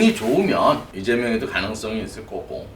운이 좋으면 이재명에도 가능성이 있을 거고.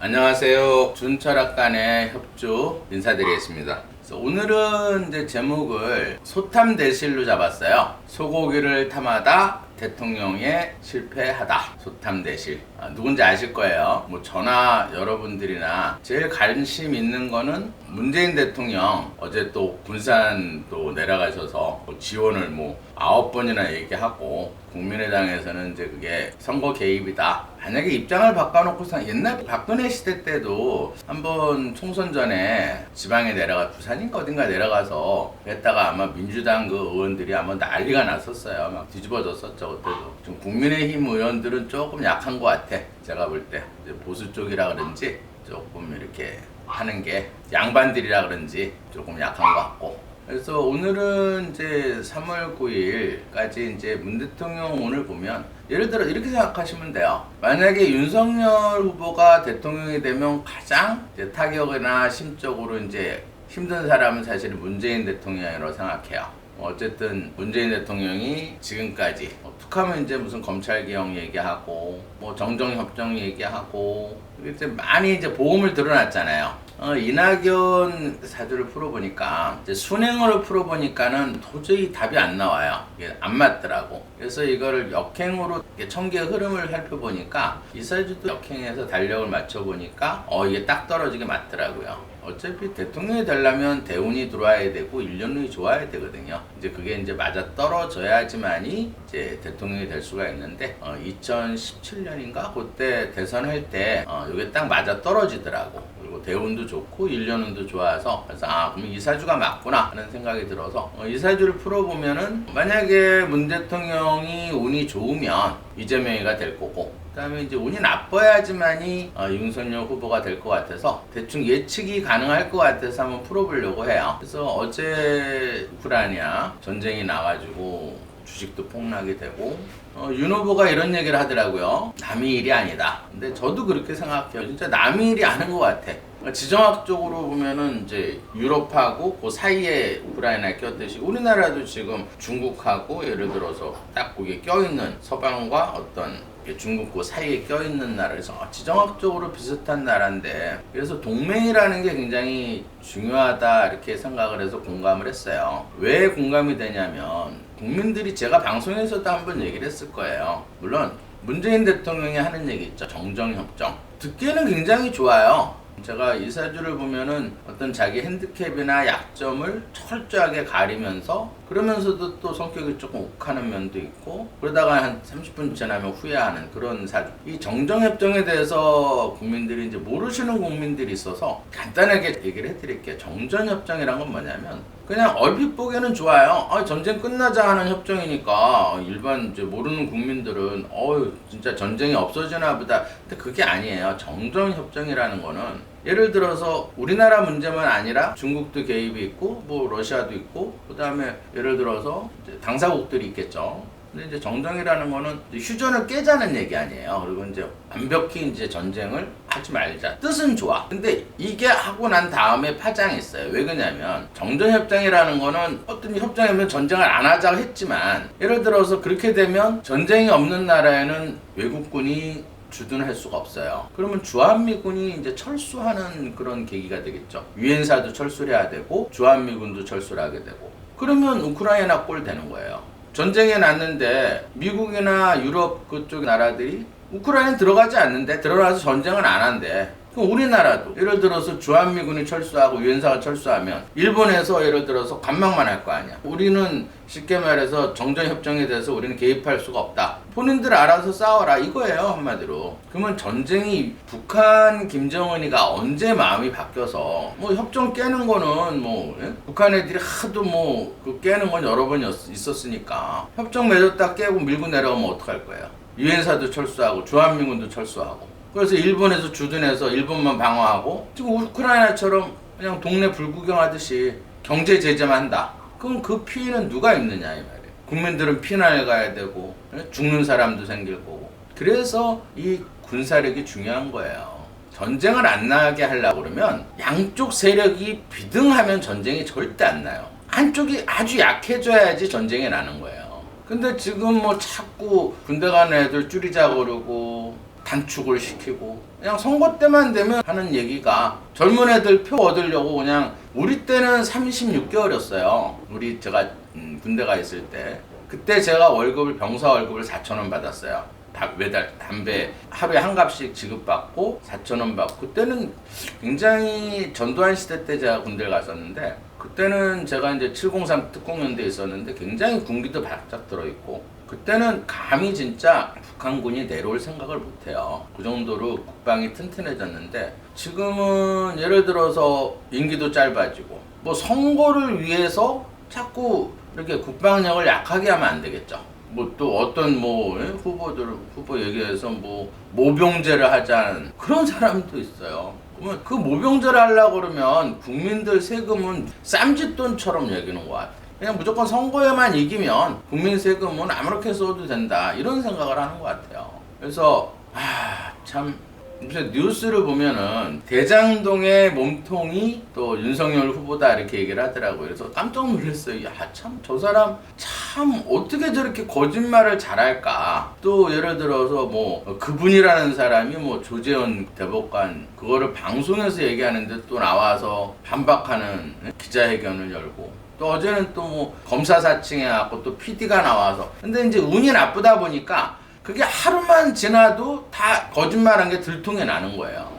안녕하세요. 준철학관의 협주 인사드리겠습니다. 오늘은 이제 제목을 소탐 대실로 잡았어요. 소고기를 탐하다 대통령에 실패하다. 소탐 대실. 아, 누군지 아실 거예요. 뭐 저나 여러분들이나 제일 관심 있는 거는 문재인 대통령 어제 또 군산 또 내려가셔서 뭐 지원을 뭐 아홉 번이나 얘기하고 국민의당에서는 이제 그게 선거 개입이다. 만약에 입장을 바꿔놓고서 옛날 박근혜 시대 때도 한번 총선 전에 지방에 내려가 부산인가 어딘가 내려가서 했다가 아마 민주당 그 의원들이 아마 난리가 났었어요. 막 뒤집어졌었죠 그때도. 좀 국민의힘 의원들은 조금 약한 것 같아. 제가 볼 때 보수 쪽이라 그런지 조금 이렇게 하는 게 양반들이라 그런지 조금 약한 것 같고. 그래서 오늘은 이제 3월 9일까지 이제 문 대통령 오늘 보면 예를 들어 이렇게 생각하시면 돼요. 만약에 윤석열 후보가 대통령이 되면 가장 타격이나 심적으로 이제 힘든 사람은 사실 문재인 대통령이라고 생각해요. 어쨌든 문재인 대통령이 지금까지 뭐 툭하면 이제 무슨 검찰 개혁 얘기하고 뭐 정정 협정 얘기하고 이제 많이 이제 보험을 드러났잖아요. 어, 이낙연 사주를 풀어보니까 순행으로 풀어보니까는 도저히 답이 안 나와요. 이게 안 맞더라고. 그래서 이거를 역행으로 청기의 흐름을 살펴보니까 이 사주도 역행해서 달력을 맞춰보니까 어 이게 딱 떨어지게 맞더라고요. 어차피 대통령이 되려면 대운이 들어와야 되고 일년운이 좋아야 되거든요. 이제 그게 이제 맞아 떨어져야지만이 이제 대통령이 될 수가 있는데 어, 2017년인가 그때 대선할 때 어, 이게 딱 맞아 떨어지더라고. 그리고 대운도 좋고 일년운도 좋아서 그래서 아 그럼 이사주가 맞구나 하는 생각이 들어서 어, 이사주를 풀어보면은 만약에 문 대통령이 운이 좋으면 이재명이가 될 거고 그다음에 이제 운이 나빠야지만이 어, 윤석열 후보가 될 것 같아서 대충 예측이 가능할 것 같아서 한번 풀어보려고 해요. 그래서 어제 우크라이나 전쟁이 나가지고 주식도 폭락이 되고 어, 윤 후보가 이런 얘기를 하더라고요. 남의 일이 아니다. 근데 저도 그렇게 생각해요. 진짜 남의 일이 아닌 것 같아. 그러니까 지정학적으로 보면은 이제 유럽하고 그 사이에 우크라이나에 꼈듯이 우리나라도 지금 중국하고 예를 들어서 딱 거기에 껴있는 서방과 어떤 중국 그 사이에 껴있는 나라에서 아, 지정학적으로 비슷한 나라인데 그래서 동맹이라는 게 굉장히 중요하다 이렇게 생각을 해서 공감을 했어요. 왜 공감이 되냐면 국민들이 제가 방송에서도 한번 얘기를 했을 거예요. 물론 문재인 대통령이 하는 얘기 있죠. 정정협정. 듣기에는 굉장히 좋아요. 제가 이 사주를 보면은 어떤 자기 핸디캡이나 약점을 철저하게 가리면서 그러면서도 또 성격이 조금 욱하는 면도 있고 그러다가 한 30분 지나면 후회하는 그런 사주. 이 정정협정에 대해서 국민들이 이제 모르시는 국민들이 있어서 간단하게 얘기를 해드릴게요. 정전협정이란 건 뭐냐면 그냥 얼핏 보기에는 좋아요. 아, 전쟁 끝나자 하는 협정이니까 일반 이제 모르는 국민들은 어유 진짜 전쟁이 없어지나 보다. 근데 그게 아니에요. 정전 협정이라는 거는 예를 들어서 우리나라 문제만 아니라 중국도 개입이 있고 뭐 러시아도 있고 그다음에 예를 들어서 이제 당사국들이 있겠죠. 근데 이제 정정이라는 거는 휴전을 깨자는 얘기 아니에요. 그리고 이제 완벽히 이제 전쟁을 하지 말자. 뜻은 좋아. 근데 이게 하고 난 다음에 파장이 있어요. 왜 그러냐면 정전협정이라는 거는 어떤 협정이면 전쟁을 안 하자고 했지만 예를 들어서 그렇게 되면 전쟁이 없는 나라에는 외국군이 주둔할 수가 없어요. 그러면 주한미군이 이제 철수하는 그런 계기가 되겠죠. 유엔사도 철수를 해야 되고 주한미군도 철수를 하게 되고 그러면 우크라이나 꼴 되는 거예요. 전쟁에 났는데 미국이나 유럽 그쪽 나라들이 우크라이나 들어가지 않는데 들어가서 전쟁을 안 한대. 그럼 우리나라도 예를 들어서 주한미군이 철수하고 유엔사가 철수하면 일본에서 예를 들어서 관망만 할 거 아니야. 우리는 쉽게 말해서 정전협정에 대해서 우리는 개입할 수가 없다. 본인들 알아서 싸워라 이거예요 한마디로. 그러면 전쟁이 북한 김정은이가 언제 마음이 바뀌어서 뭐 협정 깨는 거는 뭐 예? 북한 애들이 하도 뭐 그 깨는 건 여러 번 있었으니까 협정 맺었다 깨고 밀고 내려오면 어떡할 거예요. 유엔사도 철수하고 주한미군도 철수하고 그래서 일본에서 주둔해서 일본만 방어하고 지금 우크라이나처럼 그냥 동네 불구경하듯이 경제 제재만 한다. 그럼 그 피해는 누가 입느냐 이 말이에요. 국민들은 피난을 가야 되고 죽는 사람도 생길 거고. 그래서 이 군사력이 중요한 거예요. 전쟁을 안 나게 하려고 그러면 양쪽 세력이 비등하면 전쟁이 절대 안 나요. 한쪽이 아주 약해져야지 전쟁이 나는 거예요. 근데 지금 뭐 자꾸 군대 가는 애들 줄이자 그러고 단축을 시키고 그냥 선거 때만 되면 하는 얘기가 젊은 애들 표 얻으려고 그냥 우리 때는 36개월이었어요. 우리 제가 음, 군대 가 있을 때 그때 제가 월급을 병사 월급을 4천 원 받았어요. 다- 매달 담배 하루에 한 값씩 지급받고 4천 원 받고 그때는 굉장히 전두환 시대 때 제가 군대를 갔었는데 그때는 제가 이제 703 특공연대에 있었는데 굉장히 군기도 바짝 들어있고 그때는 감히 진짜 북한군이 내려올 생각을 못해요. 그 정도로 국방이 튼튼해졌는데 지금은 예를 들어서 임기도 짧아지고 뭐 선거를 위해서 자꾸 이렇게 국방력을 약하게 하면 안 되겠죠. 뭐 또 어떤 뭐 예? 후보들 후보 얘기해서 뭐 모병제를 하자는 그런 사람도 있어요. 그러면 그 모병제를 하려고 그러면 국민들 세금은 쌈짓돈처럼 여기는 것 같아. 그냥 무조건 선거에만 이기면 국민 세금은 아무렇게 써도 된다 이런 생각을 하는 것 같아요. 그래서 아 참 무슨 뉴스를 보면은 대장동의 몸통이 또 윤석열 후보다 이렇게 얘기를 하더라고요. 그래서 깜짝 놀랐어요. 야, 참, 저 사람 참 어떻게 저렇게 거짓말을 잘할까. 또 예를 들어서 뭐 그분이라는 사람이 뭐 조재현 대법관 그거를 방송에서 얘기하는데 또 나와서 반박하는 기자회견을 열고 또 어제는 또 뭐 검사 사칭해 갖고 또 PD가 나와서 근데 이제 운이 나쁘다 보니까 그게 하루만 지나도 다 거짓말한 게 들통이 나는 거예요.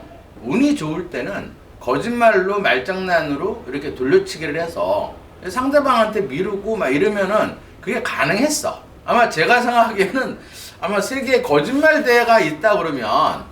운이 좋을 때는 거짓말로 말장난으로 이렇게 돌려치기를 해서 상대방한테 미루고 막 이러면은 그게 가능했어. 아마 제가 생각하기에는 아마 세계에 거짓말 대회가 있다 그러면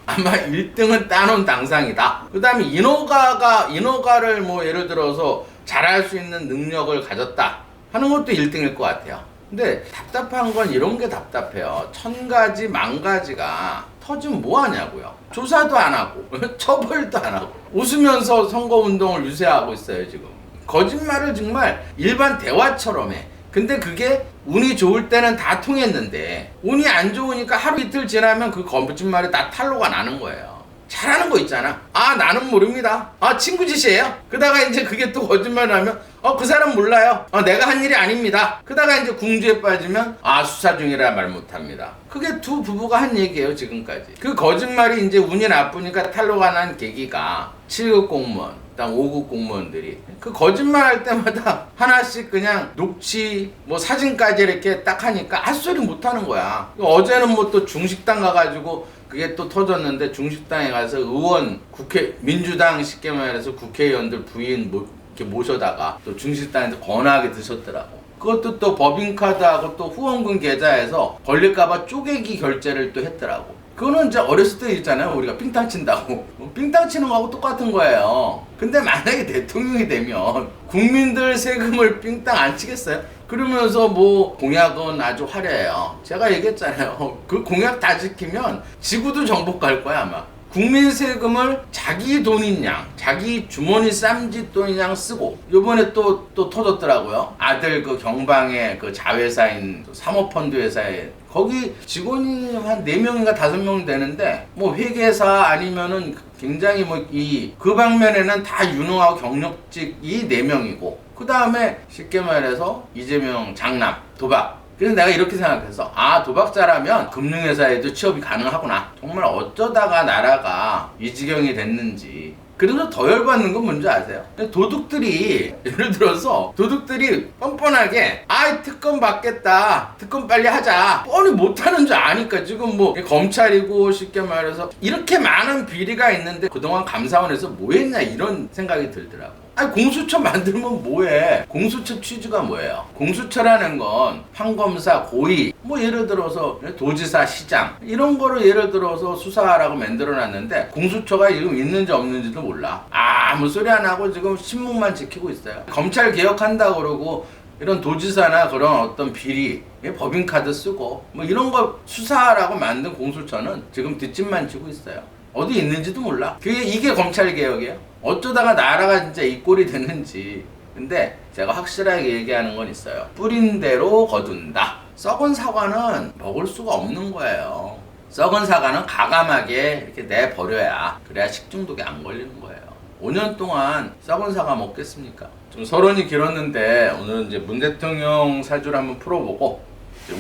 아마 1등은 따놓은 당상이다. 그 다음에 인호가가, 인호가를 뭐 예를 들어서 잘할 수 있는 능력을 가졌다 하는 것도 1등일 것 같아요. 근데 답답한 건 이런 게 답답해요. 천 가지, 만 가지가 터지면 뭐 하냐고요. 조사도 안 하고, 처벌도 안 하고, 웃으면서 선거운동을 유세하고 있어요, 지금. 거짓말을 정말 일반 대화처럼 해. 근데 그게 운이 좋을 때는 다 통했는데, 운이 안 좋으니까 하루 이틀 지나면 그 거짓말이 다 탄로가 나는 거예요. 잘하는 거 있잖아. 아, 나는 모릅니다. 아, 친구 짓이에요. 그다가 이제 그게 또 거짓말 하면, 어, 그 사람 몰라요. 어, 내가 한 일이 아닙니다. 그다가 이제 궁지에 빠지면, 아, 수사 중이라 말 못합니다. 그게 두 부부가 한 얘기예요, 지금까지. 그 거짓말이 이제 운이 나쁘니까 탈로가 난 계기가 7급 공무원, 그다음 5급 공무원들이 그 거짓말 할 때마다 하나씩 그냥 녹취 뭐 사진까지 이렇게 딱 하니까 할 소리 못 하는 거야. 어제는 뭐 또 중식당 가가지고 그게 또 터졌는데 중식당에 가서 의원 국회 민주당 쉽게 말해서 국회의원들 부인 모, 이렇게 모셔다가 또 중식당에서 건하게 드셨더라고. 그것도 또 법인카드하고 또 후원금 계좌에서 걸릴까봐 쪼개기 결제를 또 했더라고. 그거는 이제 어렸을 때 있잖아요. 우리가 삥땅 친다고. 삥땅 치는 거하고 똑같은 거예요. 근데 만약에 대통령이 되면 국민들 세금을 삥땅 안 치겠어요? 그러면서 뭐 공약은 아주 화려해요. 제가 얘기했잖아요. 그 공약 다 지키면 지구도 정복 갈 거야 아마. 국민 세금을 자기 돈인 양, 자기 주머니 쌈짓 돈인 양 쓰고 요번에 또 또 터졌더라고요. 아들 그 경방의 그 자회사인 사모펀드 회사에 거기 직원이 한 4명인가 5명 되는데 뭐 회계사 아니면은 굉장히 뭐 이 그 방면에는 다 유능하고 경력직이 4명이고 그 다음에 쉽게 말해서 이재명 장남 도박. 그래서 내가 이렇게 생각해서 아 도박자라면 금융회사에도 취업이 가능하구나. 정말 어쩌다가 나라가 이 지경이 됐는지 그래서 더 열받는 건 뭔지 아세요? 도둑들이 예를 들어서 도둑들이 뻔뻔하게 아 특검 받겠다 특검 빨리 하자 뻔히 못하는 줄 아니까 지금 뭐 검찰이고 쉽게 말해서 이렇게 많은 비리가 있는데 그동안 감사원에서 뭐 했냐 이런 생각이 들더라고 아니 공수처 만들면 뭐해? 공수처 취지가 뭐예요? 공수처라는 건 판검사, 고위, 뭐 예를 들어서 도지사, 시장 이런 거를 예를 들어서 수사하라고 만들어 놨는데 공수처가 지금 있는지 없는지도 몰라. 아무 소리 안 하고 지금 신문만 지키고 있어요. 검찰 개혁한다 그러고 이런 도지사나 그런 어떤 비리, 예, 법인카드 쓰고 뭐 이런 거 수사하라고 만든 공수처는 지금 뒷짐만 지고 있어요. 어디 있는지도 몰라. 그게 이게 검찰 개혁이에요. 어쩌다가 나라가 진짜 이 꼴이 됐는지. 근데 제가 확실하게 얘기하는 건 있어요. 뿌린 대로 거둔다. 썩은 사과는 먹을 수가 없는 거예요. 썩은 사과는 가감하게 이렇게 내버려야 그래야 식중독에 안 걸리는 거예요. 5년 동안 썩은 사과 먹겠습니까? 좀 서론이 길었는데 오늘은 이제 문 대통령 사주를 한번 풀어보고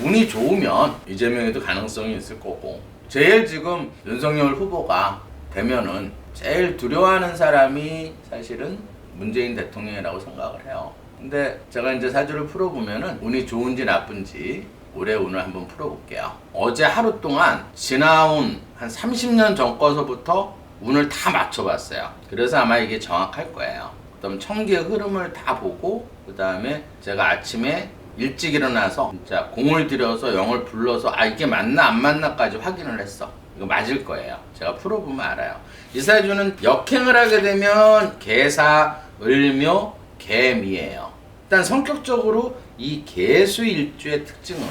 운이 좋으면 이재명에도 가능성이 있을 거고 제일 지금 윤석열 후보가 되면은 제일 두려워하는 사람이 사실은 문재인 대통령이라고 생각을 해요. 근데 제가 이제 사주를 풀어보면은 운이 좋은지 나쁜지 올해 운을 한번 풀어볼게요. 어제 하루 동안 지나온 한 30년 전 거서부터 운을 다 맞춰봤어요. 그래서 아마 이게 정확할 거예요. 그다음 청기의 흐름을 다 보고 그 다음에 제가 아침에 일찍 일어나서 진짜 공을 들여서 영을 불러서 아 이게 맞나 안 맞나까지 확인을 했어. 이거 맞을 거예요. 제가 풀어보면 알아요. 이 사주는 역행을 하게 되면 개사, 을묘, 개미예요. 일단 성격적으로 이 개수일주의 특징은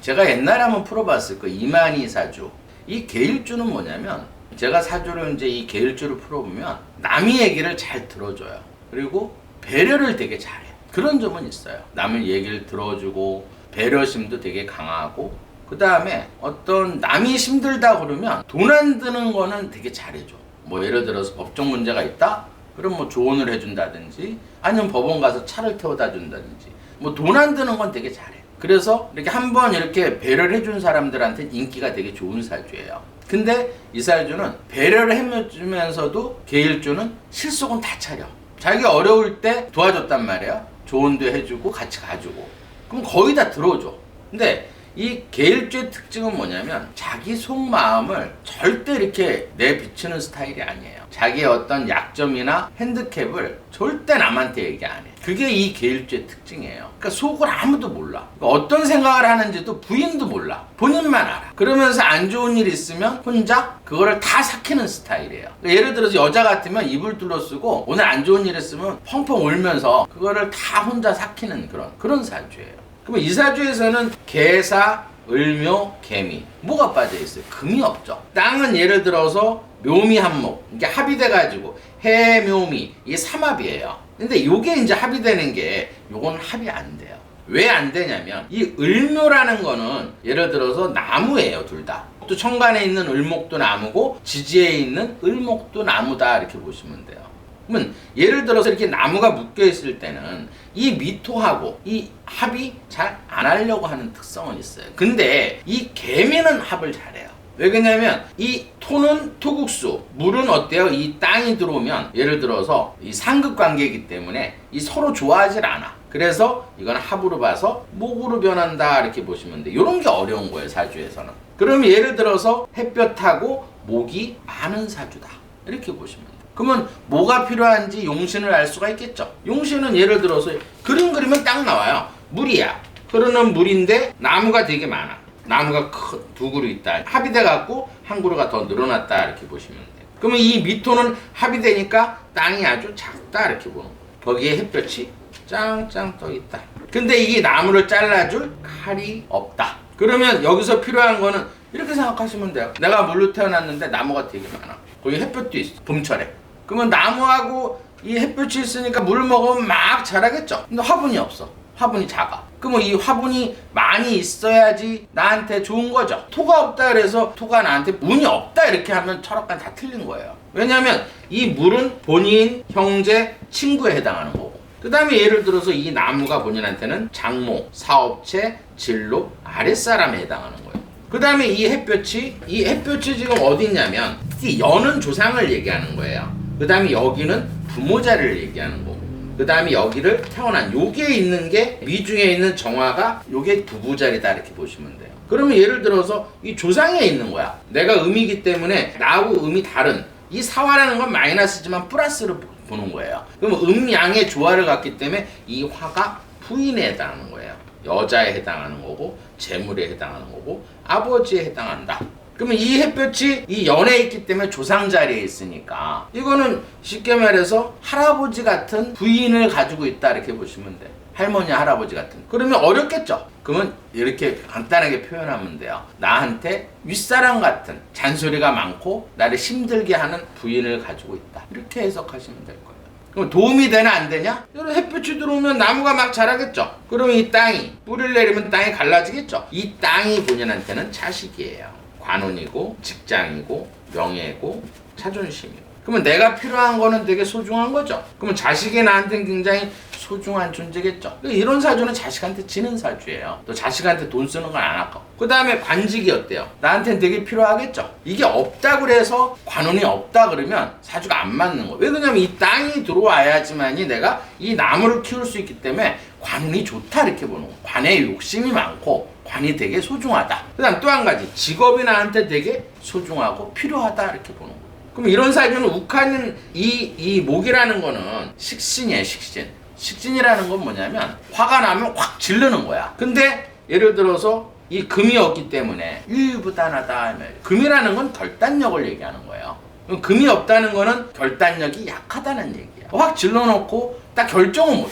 제가 옛날에 한번 풀어봤을 거 이만희 사주. 이 개일주는 뭐냐면 제가 사주를 이제 이 개일주를 풀어보면 남의 얘기를 잘 들어줘요. 그리고 배려를 되게 잘해. 그런 점은 있어요. 남의 얘기를 들어주고 배려심도 되게 강하고 그 다음에 어떤 남이 힘들다 그러면 돈 안 드는 거는 되게 잘해줘. 뭐 예를 들어서 법적 문제가 있다? 그럼 뭐 조언을 해준다든지 아니면 법원 가서 차를 태워다 준다든지 뭐 돈 안 드는 건 되게 잘해. 그래서 이렇게 한번 이렇게 배려를 해준 사람들한테 인기가 되게 좋은 사주예요. 근데 이 사주는 배려를 해주면서도 계일주는 실속은 다 차려. 자기 어려울 때 도와줬단 말이에요. 조언도 해주고 같이 가주고. 그럼 거의 다 들어줘. 근데 이 계일주의 특징은 뭐냐면 자기 속마음을 절대 이렇게 내비치는 스타일이 아니에요. 자기의 어떤 약점이나 핸디캡을 절대 남한테 얘기 안 해. 그게 이 계일주의 특징이에요. 그러니까 속을 아무도 몰라. 그러니까 어떤 생각을 하는지도 부인도 몰라. 본인만 알아. 그러면서 안 좋은 일 있으면 혼자 그거를 다 삭히는 스타일이에요. 그러니까 예를 들어서 여자 같으면 입을 둘러쓰고 오늘 안 좋은 일 있으면 펑펑 울면서 그거를 다 혼자 삭히는 그런 그런 사주예요. 그러면 이 사주에서는 개사, 을묘, 개미 뭐가 빠져 있어요? 금이 없죠. 땅은 예를 들어서 묘미 한목 이게 합이 돼가지고 해묘미 이게 삼합이에요. 근데 요게 이제 합이 되는 게 요건 합이 안 돼요. 왜 안 되냐면 이 을묘라는 거는 예를 들어서 나무예요 둘 다. 또 천간에 있는 을목도 나무고 지지에 있는 을목도 나무다 이렇게 보시면 돼요. 그러면 예를 들어서 이렇게 나무가 묶여 있을 때는 이 미토하고 이 합이 잘 안 하려고 하는 특성은 있어요. 근데 이 개미는 합을 잘해요. 왜 그러냐면 이 토는 토국수, 물은 어때요? 이 땅이 들어오면 예를 들어서 이 상극 관계이기 때문에 이 서로 좋아하질 않아. 그래서 이건 합으로 봐서 목으로 변한다 이렇게 보시면 돼. 이런 게 어려운 거예요 사주에서는. 그러면 예를 들어서 햇볕하고 목이 많은 사주다 이렇게 보시면 돼. 그러면 뭐가 필요한지 용신을 알 수가 있겠죠. 용신은 예를 들어서 그림 그리면 딱 나와요. 물이야. 흐르는 물인데 나무가 되게 많아. 나무가 큰두 그루 있다. 합의돼 갖고 한 그루가 더 늘어났다 이렇게 보시면 돼요. 그러면 이 미토는 합의되니까 땅이 아주 작다 이렇게 보는. 거기에 햇볕이 짱짱 떠 있다. 근데 이 나무를 잘라줄 칼이 없다. 그러면 여기서 필요한 거는 이렇게 생각하시면 돼요. 내가 물로 태어났는데 나무가 되게 많아. 거기 햇볕도 있어. 봄철에. 그러면 나무하고 이 햇볕이 있으니까 물 먹으면 막 자라겠죠. 근데 화분이 없어. 화분이 작아. 그러면 이 화분이 많이 있어야지 나한테 좋은 거죠. 토가 없다 그래서 토가 나한테 운이 없다 이렇게 하면 철학관 다 틀린 거예요. 왜냐하면 이 물은 본인, 형제, 친구에 해당하는 거고. 그 다음에 예를 들어서 이 나무가 본인한테는 장모, 사업체, 진로, 아랫사람에 해당하는 거예요. 그 다음에 이 햇볕이, 이 햇볕이 지금 어디 있냐면, 이 여는 조상을 얘기하는 거예요. 그 다음에 여기는 부모자를 얘기하는 거고. 그 다음에 여기를 태어난 요게 있는 게 미중에 있는 정화가 요게 부부 자리다 이렇게 보시면 돼요. 그러면 예를 들어서 이 조상에 있는 거야. 내가 음이기 때문에 나하고 음이 다른 이 사화라는 건 마이너스지만 플러스로 보는 거예요. 그러면 음양의 조화를 갖기 때문에 이 화가 부인에 해당하는 거예요. 여자에 해당하는 거고 재물에 해당하는 거고 아버지에 해당한다. 그러면 이 햇볕이 이 연에 있기 때문에 조상 자리에 있으니까 이거는 쉽게 말해서 할아버지 같은 부인을 가지고 있다 이렇게 보시면 돼. 할머니 할아버지 같은. 그러면 어렵겠죠. 그러면 이렇게 간단하게 표현하면 돼요. 나한테 윗사람 같은 잔소리가 많고 나를 힘들게 하는 부인을 가지고 있다. 이렇게 해석하시면 될 거예요. 그럼 도움이 되나 안 되냐? 이런 햇볕이 들어오면 나무가 막 자라겠죠. 그러면 이 땅이 뿌리를 내리면 땅이 갈라지겠죠. 이 땅이 본인한테는 자식이에요. 관운이고 직장이고 명예고 자존심이고 그러면 내가 필요한 거는 되게 소중한 거죠. 그러면 자식이 나한테는 굉장히 소중한 존재겠죠. 그러니까 이런 사주는 자식한테 지는 사주예요. 또 자식한테 돈 쓰는 건 안 아까워. 그 다음에 관직이 어때요? 나한테는 되게 필요하겠죠. 이게 없다 그래서 관운이 없다 그러면 사주가 안 맞는 거예요. 왜 그러냐면 이 땅이 들어와야지만이 내가 이 나무를 키울 수 있기 때문에 관운이 좋다 이렇게 보는 거예요. 관에 욕심이 많고 관이 되게 소중하다. 그다음 또 한 가지 직업이 나한테 되게 소중하고 필요하다 이렇게 보는 거예요. 그럼 이런 사주는 욱하는 이, 이 목이라는 거는 식신이에요, 식신. 식신이라는 건 뭐냐면 화가 나면 확 질르는 거야. 근데 예를 들어서 이 금이 없기 때문에 유유부단하다 금이라는 건 결단력을 얘기하는 거예요. 금이 없다는 거는 결단력이 약하다는 얘기야. 확 질러놓고 딱 결정을 못 해.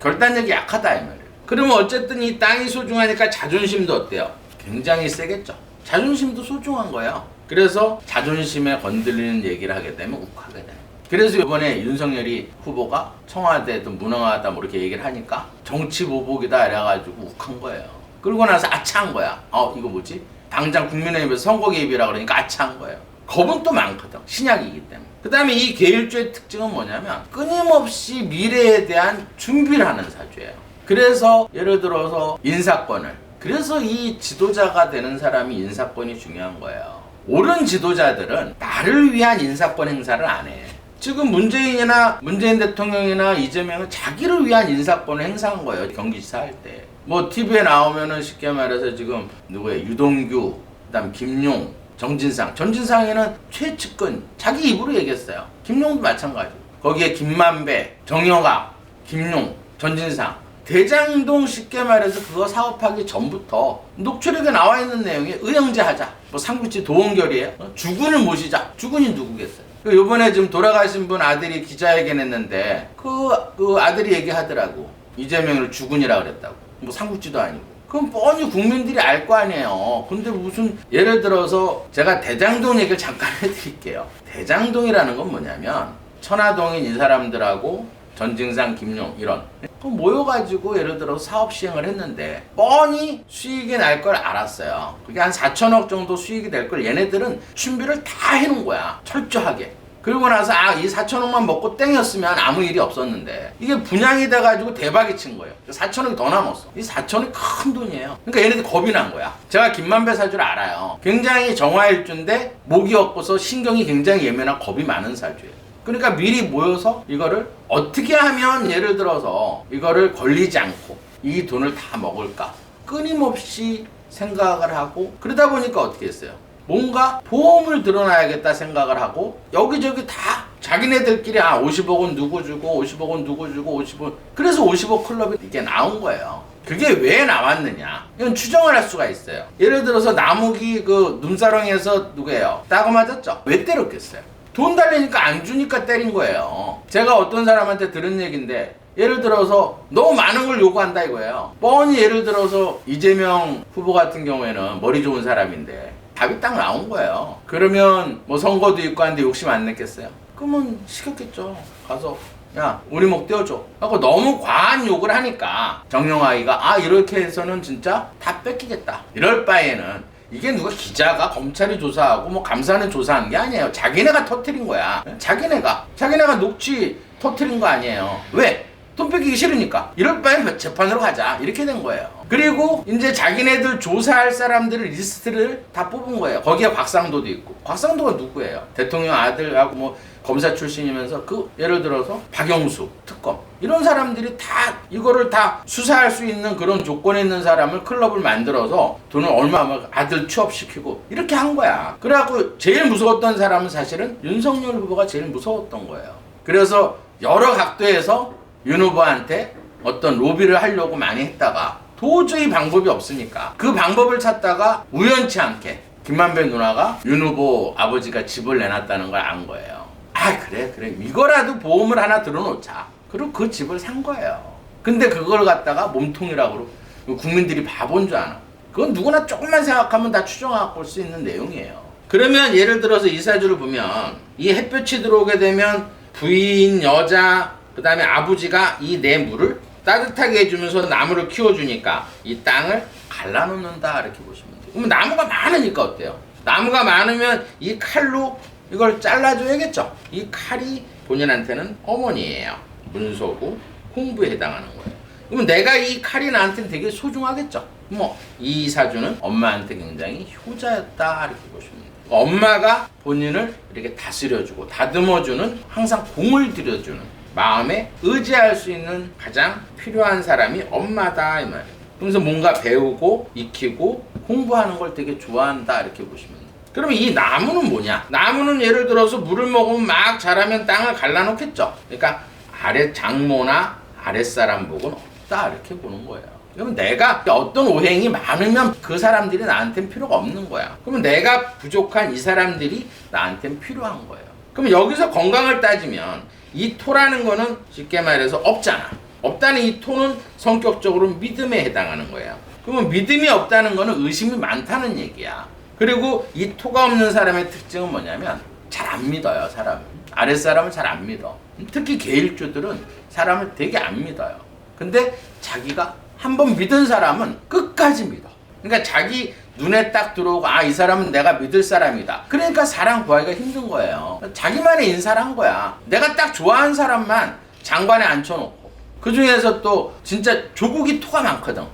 결단력이 약하다 이 말이에요. 그러면 어쨌든 이 땅이 소중하니까 자존심도 어때요? 굉장히 세겠죠. 자존심도 소중한 거예요. 그래서 자존심에 건드리는 얘기를 하게 되면 욱하게 돼요. 그래서 이번에 윤석열이 후보가 청와대도 무능하다 뭐 이렇게 얘기를 하니까 정치 보복이다 이래가지고 욱한 거예요. 그러고 나서 아차한 거야. 어 이거 뭐지? 당장 국민의힘에서 선거 개입이라 그러니까 아차한 거예요. 겁은 또 많거든. 신약이기 때문에. 그 다음에 이 계율주의 특징은 뭐냐면 끊임없이 미래에 대한 준비를 하는 사주예요. 그래서 예를 들어서 인사권을 그래서 이 지도자가 되는 사람이 인사권이 중요한 거예요. 옳은 지도자들은 나를 위한 인사권 행사를 안 해. 지금 문재인이나 문재인 대통령이나 이재명은 자기를 위한 인사권을 행사한 거예요. 경기지사 할 때. 뭐 TV에 나오면은 쉽게 말해서 지금 누구예요? 유동규, 그다음 김용, 정진상. 정진상에는 최측근 자기 입으로 얘기했어요. 김용도 마찬가지. 거기에 김만배, 정영학, 김용, 전진상. 대장동 쉽게 말해서 그거 사업하기 전부터 녹취록에 나와 있는 내용이 의형제 하자. 뭐 삼국지 도원결이에요. 어? 주군을 모시자. 주군이 누구겠어요? 그 요번에 지금 돌아가신 분 아들이 기자회견 했는데 그, 그 아들이 얘기하더라고. 이재명을 주군이라 그랬다고. 뭐 삼국지도 아니고. 그럼 뻔히 국민들이 알 거 아니에요. 근데 무슨 예를 들어서 제가 대장동 얘기를 잠깐 해드릴게요. 대장동이라는 건 뭐냐면 천화동인 이 사람들하고 전증상 김용 이런 그 모여가지고 예를 들어 사업 시행을 했는데 뻔히 수익이 날 걸 알았어요. 그게 한 4천억 정도 수익이 될 걸 얘네들은 준비를 다 해놓은 거야. 철저하게. 그리고 나서 아 이 4천억만 먹고 땡이었으면 아무 일이 없었는데 이게 분양이 돼가지고 대박이 친 거예요. 4천억이 더 남았어. 이 4천억이 큰 돈이에요. 그러니까 얘네들 겁이 난 거야. 제가 김만배 사주를 알아요. 굉장히 정화일주인데 목이 없고서 신경이 굉장히 예민한 겁이 많은 사주예요. 그러니까 미리 모여서 이거를 어떻게 하면 예를 들어서 이거를 걸리지 않고 이 돈을 다 먹을까 끊임없이 생각을 하고 그러다 보니까 어떻게 했어요? 뭔가 보험을 들어놔야겠다 생각을 하고 여기저기 다 자기네들끼리 아 50억은 누구 주고 50억은 누구 주고 50억 그래서 50억 클럽이 이게 나온 거예요. 그게 왜 나왔느냐? 이건 추정을 할 수가 있어요. 예를 들어서 나무기 그 눈사렁에서 누구예요? 따고 맞았죠? 왜 때렸겠어요? 돈 달래니까 안 주니까 때린 거예요. 제가 어떤 사람한테 들은 얘기인데 예를 들어서 너무 많은 걸 요구한다 이거예요. 뻔히 예를 들어서 이재명 후보 같은 경우에는 머리 좋은 사람인데 답이 딱 나온 거예요. 그러면 뭐 선거도 있고 한데 욕심 안 냈겠어요? 그러면 시켰겠죠. 가서 야 우리 목 떼어줘 하고 너무 과한 욕을 하니까 정영아이가 아 이렇게 해서는 진짜 다 뺏기겠다 이럴 바에는 이게 누가 기자가 검찰이 조사하고 뭐 감사는 조사한 게 아니에요. 자기네가 터트린 거야. 자기네가. 자기네가 녹취 터트린 거 아니에요. 왜? 돈 뺏기기 싫으니까. 이럴 바엔 재판으로 가자. 이렇게 된 거예요 그리고 이제 자기네들 조사할 사람들을 리스트를 다 뽑은 거예요. 거기에 곽상도도 있고. 곽상도가 누구예요? 대통령 아들하고 뭐 검사 출신이면서 그 예를 들어서 박영수 특검. 이런 사람들이 다 이거를 다 수사할 수 있는 그런 조건에 있는 사람을 클럽을 만들어서 돈을 얼마 막 아들 취업시키고 이렇게 한 거야. 그래갖고 제일 무서웠던 사람은 사실은 윤석열 후보가 제일 무서웠던 거예요. 그래서 여러 각도에서 윤 후보한테 어떤 로비를 하려고 많이 했다가 도저히 방법이 없으니까 그 방법을 찾다가 우연치 않게 김만배 누나가 윤 후보 아버지가 집을 내놨다는 걸 안 거예요. 아 그래 그래 이거라도 보험을 하나 들어놓자. 그리고 그 집을 산 거예요. 근데 그걸 갖다가 몸통이라고 그러고 국민들이 바본 줄 아나. 그건 누구나 조금만 생각하면 다 추정하고 볼수 있는 내용이에요. 그러면 예를 들어서 이 사주를 보면 이 햇볕이 들어오게 되면 부인, 여자, 그 다음에 아버지가 이내 물을 따뜻하게 해주면서 나무를 키워주니까 이 땅을 갈라놓는다 이렇게 보시면 돼요. 그러면 나무가 많으니까 어때요? 나무가 많으면 이 칼로 이걸 잘라줘야겠죠. 이 칼이 본인한테는 어머니예요. 문서고 홍부에 해당하는 거예요. 그러면 내가 이 칼이 나한테는 되게 소중하겠죠. 뭐 이 사주는 엄마한테 굉장히 효자였다 이렇게 보시면 돼요. 엄마가 본인을 이렇게 다스려주고 다듬어주는 항상 공을 들여주는 마음에 의지할 수 있는 가장 필요한 사람이 엄마다 이 말이에요. 그래서 뭔가 배우고 익히고 공부하는 걸 되게 좋아한다 이렇게 보시면 돼요. 그러면 이 나무는 뭐냐? 나무는 예를 들어서 물을 먹으면 막 자라면 땅을 갈라놓겠죠. 그러니까 아래 장모나 아랫사람 복은 없다 이렇게 보는 거예요. 그러면 내가 어떤 오행이 많으면 그 사람들이 나한테는 필요가 없는 거야. 그러면 내가 부족한 이 사람들이 나한테는 필요한 거예요. 그럼 여기서 건강을 따지면 이 토라는 거는 쉽게 말해서 없잖아. 없다는 이 토는 성격적으로 믿음에 해당하는 거예요. 그러면 믿음이 없다는 거는 의심이 많다는 얘기야. 그리고 이 토가 없는 사람의 특징은 뭐냐면 잘 안 믿어요, 사람을. 아랫사람을 잘안 믿어. 특히 계일주들은 사람을 되게 안 믿어요. 근데 자기가 한번 믿은 사람은 끝까지 믿어. 그러니까 자기 눈에 딱 들어오고 아 이 사람은 내가 믿을 사람이다. 그러니까 사람 구하기가 힘든 거예요. 자기만의 인사를 한 거야. 내가 딱 좋아하는 사람만 장관에 앉혀놓고 그 중에서 또 진짜 조국이 토가 많거든.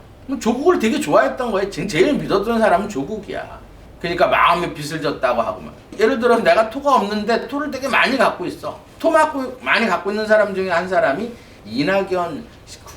조국을 되게 좋아했던 거예요. 제- 제일 믿었던 사람은 조국이야. 그러니까 마음에 빚을 졌다고 하고 막. 예를 들어 내가 토가 없는데 토를 되게 많이 갖고 있어. 토 갖고 많이 갖고 있는 사람 중에 한 사람이 이낙연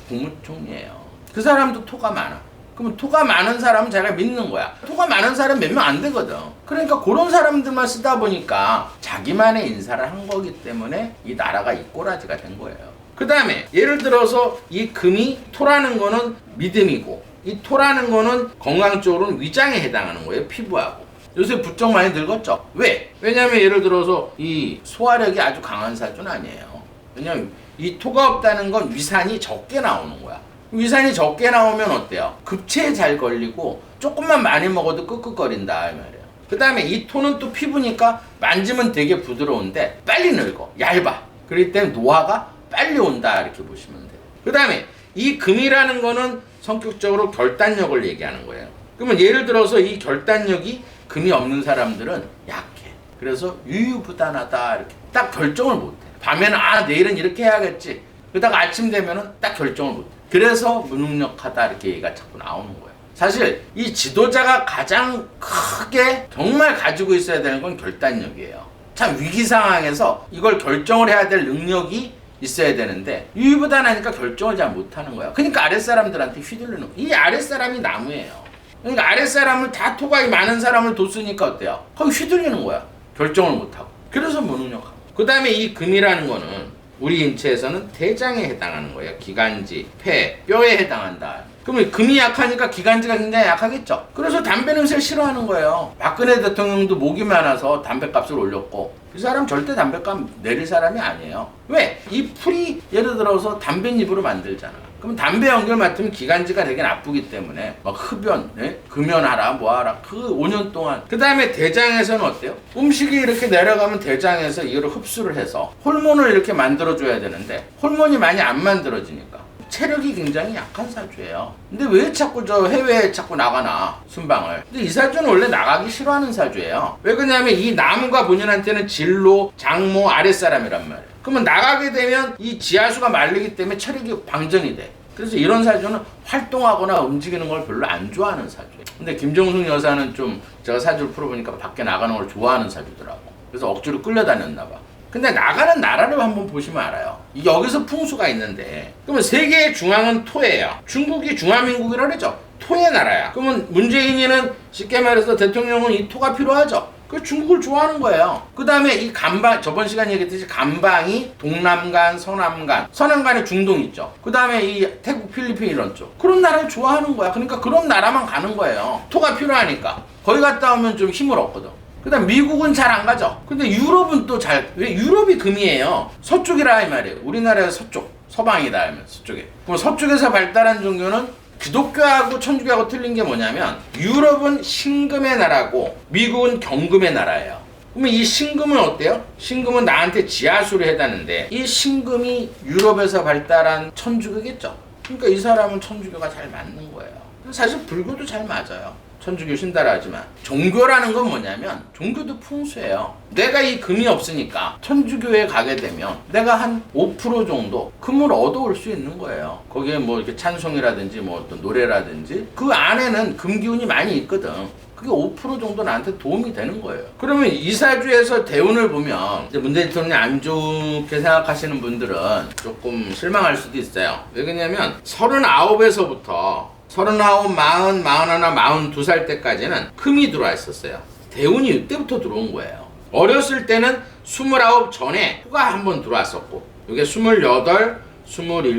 국무총리예요. 그 사람도 토가 많아. 그러면 토가 많은 사람은 자기가 믿는 거야. 토가 많은 사람 몇 명 안 되거든. 그러니까 그런 사람들만 쓰다 보니까 자기만의 인사를 한 거기 때문에 이 나라가 이 꼬라지가 된 거예요. 그 다음에 예를 들어서 이 금이 토라는 거는 믿음이고 이 토라는 거는 건강적으로는 위장에 해당하는 거예요. 피부하고. 요새 부쩍 많이 늙었죠. 왜? 왜냐면 예를 들어서 이 소화력이 아주 강한 사주는 아니에요. 왜냐면 이 토가 없다는 건 위산이 적게 나오는 거야. 위산이 적게 나오면 어때요? 급체에 잘 걸리고 조금만 많이 먹어도 끄끄거린다 이 말이에요. 그 다음에 이 토는 또 피부니까 만지면 되게 부드러운데 빨리 늙어 얇아. 그렇기 때문에 노화가 빨리 온다 이렇게 보시면 돼요. 그 다음에 이 금이라는 거는 성격적으로 결단력을 얘기하는 거예요. 그러면 예를 들어서 이 결단력이 금이 없는 사람들은 약해. 그래서 유유부단하다 이렇게 딱 결정을 못해. 밤에는 아 내일은 이렇게 해야겠지. 그러다가 아침 되면은 딱 결정을 못해. 그래서 무능력하다 이렇게 얘기가 자꾸 나오는 거예요. 사실 이 지도자가 가장 크게 정말 가지고 있어야 되는 건 결단력이에요. 참 위기 상황에서 이걸 결정을 해야 될 능력이 있어야 되는데 유유부단하니까 결정을 잘 못하는 거야. 그러니까 아랫사람들한테 휘둘리는 거야. 이 아랫사람이 나무예요. 그러니까 아랫사람을 다 토가이 많은 사람을 뒀으니까 어때요? 거기 휘둘리는 거야. 결정을 못하고. 그래서 무능력하고. 그 다음에 이 금이라는 거는 우리 인체에서는 대장에 해당하는 거예요. 기관지, 폐, 뼈에 해당한다. 그러면 금이 약하니까 기관지가 굉장히 약하겠죠. 그래서 담배 냄새를 싫어하는 거예요. 박근혜 대통령도 목이 많아서 담배값을 올렸고 이 사람 절대 담배값 내릴 사람이 아니에요. 왜? 이 풀이 예를 들어서 담배잎으로 만들잖아. 그럼 담배 연기를 맡으면 기관지가 되게 나쁘기 때문에 막 흡연, 예? 금연하라, 뭐하라. 그 5년 동안. 그 다음에 대장에서는 어때요? 음식이 이렇게 내려가면 대장에서 이거를 흡수를 해서 호르몬을 이렇게 만들어줘야 되는데 호르몬이 많이 안 만들어지니까 체력이 굉장히 약한 사주예요. 근데 왜 자꾸 저 해외에 자꾸 나가나 순방을? 근데 이 사주는 원래 나가기 싫어하는 사주예요. 왜 그러냐면 이 나무가 본인한테는 진로, 장모, 아랫사람이란 말이에요. 그러면 나가게 되면 이 지하수가 말리기 때문에 체력이 방전이 돼. 그래서 이런 사주는 활동하거나 움직이는 걸 별로 안 좋아하는 사주예요. 근데 김정숙 여사는 좀 제가 사주를 풀어보니까 밖에 나가는 걸 좋아하는 사주더라고. 그래서 억지로 끌려다녔나 봐. 근데 나가는 나라를 한번 보시면 알아요. 이 여기서 풍수가 있는데 그러면 세계의 중앙은 토예요. 중국이 중화민국이라 그러죠. 토의 나라야. 그러면 문재인이는 쉽게 말해서 대통령은 이 토가 필요하죠. 그 중국을 좋아하는 거예요. 그 다음에 이 간방, 저번 시간에 얘기했듯이 간방이 동남간, 서남간, 서남간에 중동 있죠. 그 다음에 이 태국, 필리핀 이런 쪽. 그런 나라를 좋아하는 거야. 그러니까 그런 나라만 가는 거예요. 토가 필요하니까. 거기 갔다 오면 좀 힘을 얻거든. 그 다음 미국은 잘 안 가죠. 근데 유럽은 또 잘, 왜 유럽이 금이에요. 서쪽이라 이 말이에요. 우리나라의 서쪽. 서방이다 하면 서쪽에. 그럼 서쪽에서 발달한 종교는 기독교하고 천주교하고 틀린 게 뭐냐면 유럽은 신금의 나라고 미국은 경금의 나라예요. 그러면 이 신금은 어때요? 신금은 나한테 지하수를 해다는데 이 신금이 유럽에서 발달한 천주교겠죠. 그러니까 이 사람은 천주교가 잘 맞는 거예요. 사실 불교도 잘 맞아요. 천주교 신다라 하지만 종교라는 건 뭐냐면 종교도 풍수예요. 내가 이 금이 없으니까 천주교에 가게 되면 내가 한 5% 정도 금을 얻어올 수 있는 거예요. 거기에 뭐 이렇게 찬송이라든지 뭐 어떤 노래라든지 그 안에는 금 기운이 많이 있거든. 그게 5% 정도 나한테 도움이 되는 거예요. 그러면 이사주에서 대운을 보면 이제 문재인 대통령이 안 좋게 생각하시는 분들은 조금 실망할 수도 있어요. 왜 그러냐면 39에서부터 39, 40, 41, 42살 때까지는 금이 들어와 있었어요. 대운이 이때부터 들어온 거예요. 어렸을 때는 29 전에 토가 한 번 들어왔었고 이게 28, 27,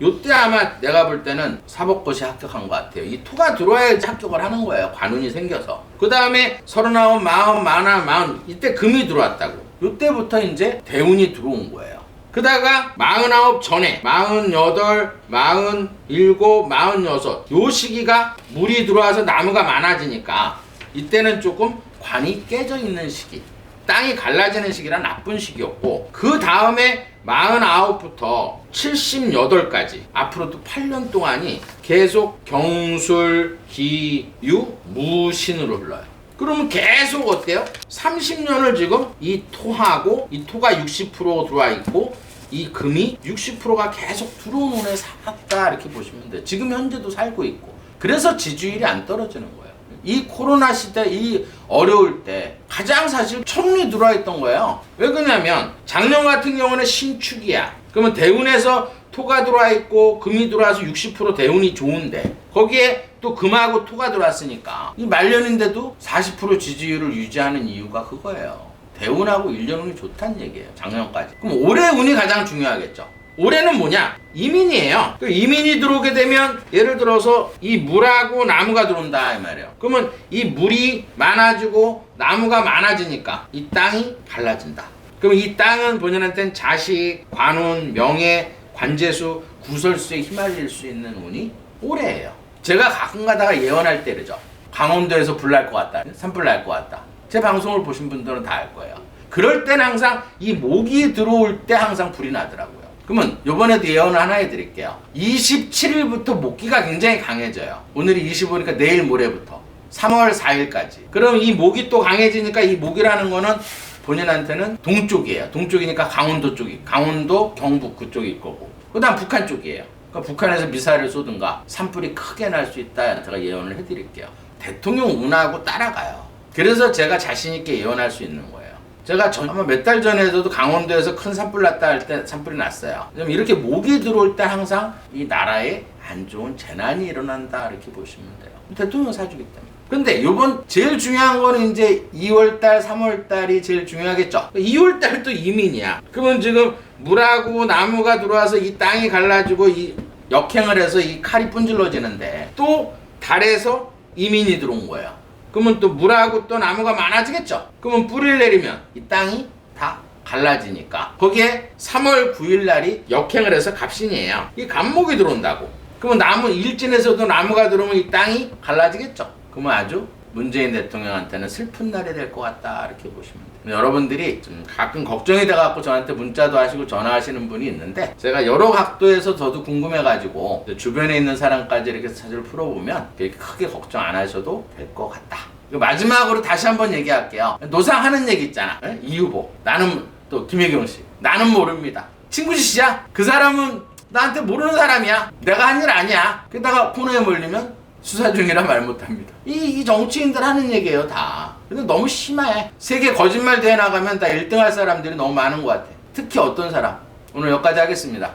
요때 아마 내가 볼 때는 사법고시 합격한 것 같아요. 이 토가 들어와야지 합격을 하는 거예요. 관운이 생겨서. 그 다음에 39, 40, 41, 40 이때 금이 들어왔다고. 요때부터 이제 대운이 들어온 거예요. 그다가 49 전에 48, 47, 46, 요 시기가 물이 들어와서 나무가 많아지니까 이때는 조금 관이 깨져 있는 시기. 땅이 갈라지는 시기라 나쁜 시기였고 그 다음에 49부터 78까지 앞으로 또 8년 동안이 계속 경술, 기유, 무신으로 흘러요. 그러면 계속 어때요? 30년을 지금 이 토하고 이 토가 60% 들어와 있고 이 금이 60%가 계속 들어오는 애 살았다 이렇게 보시면 돼요. 지금 현재도 살고 있고 그래서 지주율이 안 떨어지는 거예요. 이 코로나 시대 이 어려울 때 가장 사실 천운이 들어와 있던 거예요. 왜 그러냐면 작년 같은 경우는 신축이야. 그러면 대운에서 토가 들어와 있고 금이 들어와서 60% 대운이 좋은데 거기에 또 금하고 토가 들어왔으니까 이 말년인데도 40% 지지율을 유지하는 이유가 그거예요. 대운하고 일년 운이 좋다는 얘기예요. 작년까지. 그럼 올해 운이 가장 중요하겠죠. 올해는 뭐냐? 이민이에요. 그 이민이 들어오게 되면 예를 들어서 이 물하고 나무가 들어온다 이 말이에요. 그러면 이 물이 많아지고 나무가 많아지니까 이 땅이 갈라진다. 그럼 이 땅은 본인한테는 자식, 관운, 명예, 관제수, 구설수에 휘말릴 수 있는 운이 올해예요. 제가 가끔 가다가 예언할 때 그러죠. 강원도에서 불 날 것 같다. 산불 날 것 같다. 제 방송을 보신 분들은 다 알 거예요. 그럴 때는 항상 이 모기 들어올 때 항상 불이 나더라고요. 그러면 요번에도 예언을 하나 해드릴게요. 27일부터 모기가 굉장히 강해져요. 오늘이 25니까 내일 모레부터 3월 4일까지. 그럼 이 모기 또 강해지니까 이 모기라는 거는 본인한테는 동쪽이에요. 동쪽이니까 강원도 쪽이, 강원도, 경북 그쪽일 거고. 그 다음 북한 쪽이에요. 그러니까 북한에서 미사일을 쏘든가 산불이 크게 날 수 있다. 제가 예언을 해드릴게요. 대통령 운하고 따라가요. 그래서 제가 자신 있게 예언할 수 있는 거예요. 제가 전, 아마 몇 달 전에도 강원도에서 큰 산불 났다 할 때 산불이 났어요. 이렇게 목이 들어올 때 항상 이 나라에 안 좋은 재난이 일어난다 이렇게 보시면 돼요. 대통령 사주기 때문에. 근데 요번 제일 중요한 거는 이제 2월달, 3월달이 제일 중요하겠죠. 2월달 또 이민이야. 그러면 지금 물하고 나무가 들어와서 이 땅이 갈라지고 이 역행을 해서 이 칼이 분질러지는데 또 달에서 이민이 들어온 거예요. 그러면 또 물하고 또 나무가 많아지겠죠. 그러면 뿌리를 내리면 이 땅이 다 갈라지니까 거기에 3월 9일 날이 역행을 해서 갑신이에요. 이 갑목이 들어온다고. 그러면 나무 일진에서도 나무가 들어오면 이 땅이 갈라지겠죠. 그러면 아주 문재인 대통령한테는 슬픈 날이 될 것 같다 이렇게 보시면 돼요. 여러분들이 좀 가끔 걱정이 돼갖고 저한테 문자도 하시고 전화하시는 분이 있는데 제가 여러 각도에서 저도 궁금해가지고 주변에 있는 사람까지 이렇게 사실 풀어보면 그렇게 크게 걱정 안 하셔도 될 것 같다. 마지막으로 다시 한번 얘기할게요. 노상하는 얘기 있잖아. 에? 이 후보. 나는 또 김혜경 씨. 나는 모릅니다. 친구 짓이야. 그 사람은 나한테 모르는 사람이야. 내가 한 일 아니야. 게다가 코너에 몰리면 수사 중이라 말 못합니다. 이, 이 정치인들 하는 얘기예요, 다. 근데 너무 심해. 세계 거짓말 대회 나가면 다 1등 할 사람들이 너무 많은 것 같아. 특히 어떤 사람. 오늘 여기까지 하겠습니다.